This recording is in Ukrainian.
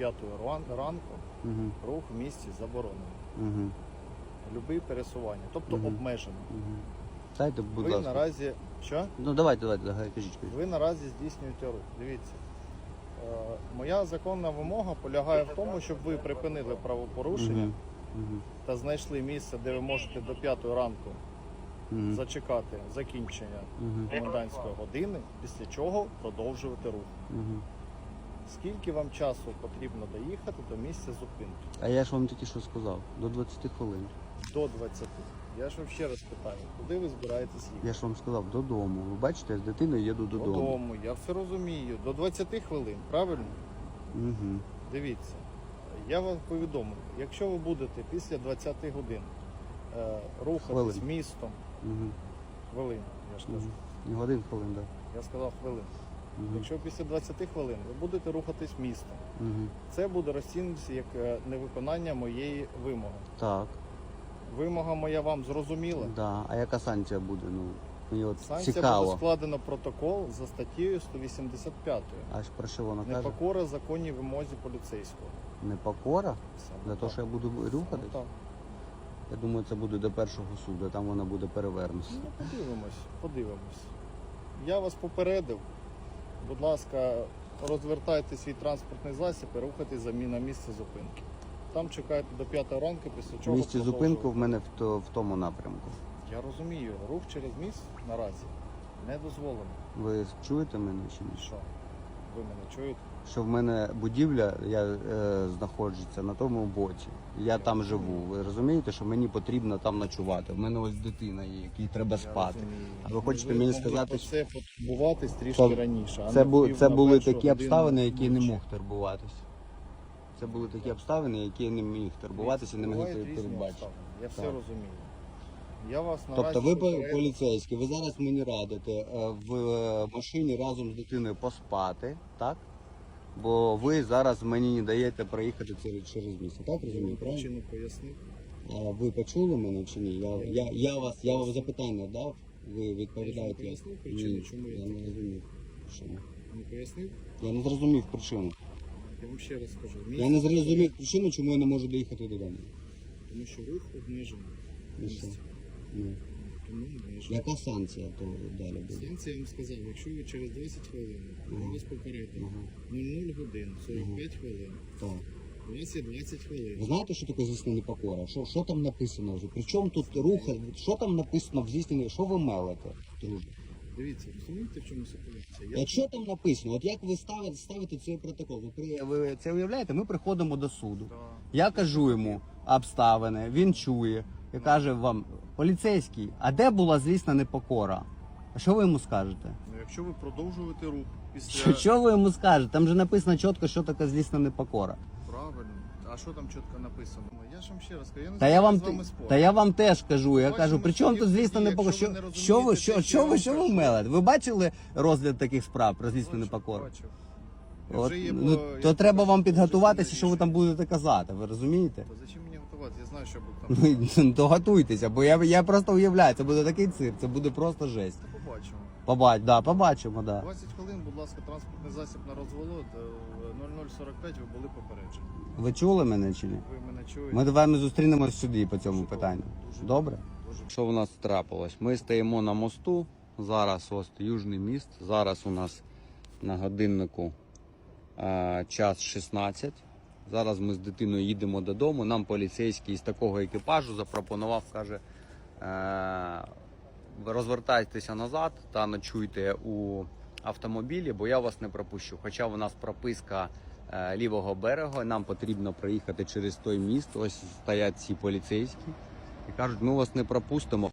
5 ран- ранку Угу. рух в місті заборонений. Угу. Любий пересування, тобто Мгм. обмежено. Угу. Дайте, будь Ви ласка. наразі що? Ну давайте, давайте, давайте, кажіть, кажіть. Ви наразі здійснюєте рух. Дивіться. Е, моя законна вимога полягає в тому, щоб ви припинили правопорушення. Мгм. та знайшли місце, де ви можете до 5 ранку Мгм. зачекати закінчення Мгм. комендантської години, після чого продовжувати рух. Мгм. Скільки вам часу потрібно доїхати до місця зупинки? А я ж вам тільки що сказав, до 20 хвилин. До 20. Я ж вам ще раз питаю, куди ви збираєтесь їхати? Я ж вам сказав, додому. Ви бачите, я з дитиною їду додому. Додому, я все розумію. До 20 хвилин, правильно? Угу. Дивіться, я вам повідомив, якщо ви будете після 20 годин е, рухатись Хвилин. містом, Угу. хвилин, я ж кажу, Угу. Годин хвилин, так. я сказав хвилин. Якщо після 20 хвилин ви будете рухатись містом, Угу. це буде розцінюватися як е, невиконання моєї вимоги. Так, Вимога моя вам зрозуміла. да. А яка санкція буде? Ну, мені от Санкція цікаво. буде складено протокол за статтею 185. Аж про що вона каже? Непокора законній вимозі поліцейського. Непокора? Саме За те, так. що я буду Саме рухатись? так. Я думаю, це буде до першого суду, там вона буде перевернута. Ну, подивимось, подивимось. Я вас попередив. Будь ласка, розвертайте свій транспортний засіб і рухайтесь за мі- на місце зупинки. Там чекайте до 5 ранку, після В чого. Місце продовжуйте. зупинку в мене в, то- в тому напрямку. Я розумію, рух через міст наразі не дозволено. Ви чуєте мене чи ні? Що? Ви мене чуєте? Що в мене будівля, я е, знаходжуся на тому боці. Я там живу. Ви розумієте, що мені потрібно там ночувати. В мене ось дитина є, якій треба спати. А ви хочете мені сказати, що- це потурбуватись трішки Це- раніше. а Це, не бу, пів це на були першу такі годину обставини, які я не ночі. мог турбуватись. Це були такі обставини, які я не міг турбуватися, не міг Бувають різні передбачити. обставини, Я все Так. розумію. Я вас наразі Тобто ви попередив. поліцейські, ви зараз мені радите е, в е, машині разом з дитиною поспати, так? Бо ви зараз мені не даєте проїхати через, місце, так розумію, правильно? Причину пояснив. А ви почули мене чи ні? Я, я, я вас я вам запитання дав, ви відповідаєте. Я вам пояснив причину, Ні, чому я я не розумів причину. Не пояснив? Я не зрозумів причину. Я вам ще раз скажу. Я не зрозумів причину, чому я не можу доїхати додому. Тому що рух що? Ну, обмежений. Яка санкція то далі буде? Санкція я вам сказав, якщо ви через 10 хвилин, Ага. я вас попередив, Ага. 00 годин, 45 хвилин, Так. у вас є 20 Ви хвилин. знаєте, що таке здійснення непокора? Що, що там написано вже? Причому тут рух, що там написано в здійсненні? Що ви мелите, друже? Дивіться, розумієте, в чому ситуація? Я Якщо там написано, от як ви ставите, ставите цей протокол? Ви, при- ви це уявляєте? Ми приходимо до суду. Я кажу йому обставини, він чує і каже вам, поліцейський, а де була, звісно, непокора? А що ви йому скажете? Ну, якщо ви продовжуєте рух після Що, що ви йому скажете? Там же написано чітко, що таке злісна непокора. правильно, а що там чітко написано? Ну, Я ж вам ще раз кажу, я не Та я вам з вами спорю. та я вам теж кажу. Я Бачимо, кажу, при чому тут злісна тоді, непокора? якщо Що, ви не що розумієте що, те, що що я ви вам що ви кажу. мелете? Ви бачили розгляд таких справ про злісну Бачу, непокору? бачу. От, є ну, по- то я треба вам підготуватися, що ви там будете казати. Ви розумієте? Та зачем мені готуватися? Я знаю, що буде там. Ну то готуйтеся, бо я, я просто уявляю, це буде такий цирк, це буде просто жесть. Побачимо. Побач, да, побачимо, да. 20 хвилин, будь ласка, транспортний засіб на розворот. е, 0045 ви були попереджені. Ви чули мене чи ні? Ви мене чуєте? Ми з вами зустрінемось в суді по цьому Чудово. питанню. Дуже Добре? Дуже Що у нас трапилось? Ми стоїмо на мосту. Зараз ось Южний міст. Зараз у нас на годиннику час 16. Зараз ми з дитиною їдемо додому. Нам поліцейський з такого екіпажу запропонував, каже, е, розвертайтеся назад та ночуйте у автомобілі, бо я вас не пропущу. Хоча у нас прописка е, лівого берега, нам потрібно проїхати через той міст. Ось стоять ці поліцейські і кажуть, ми вас не пропустимо.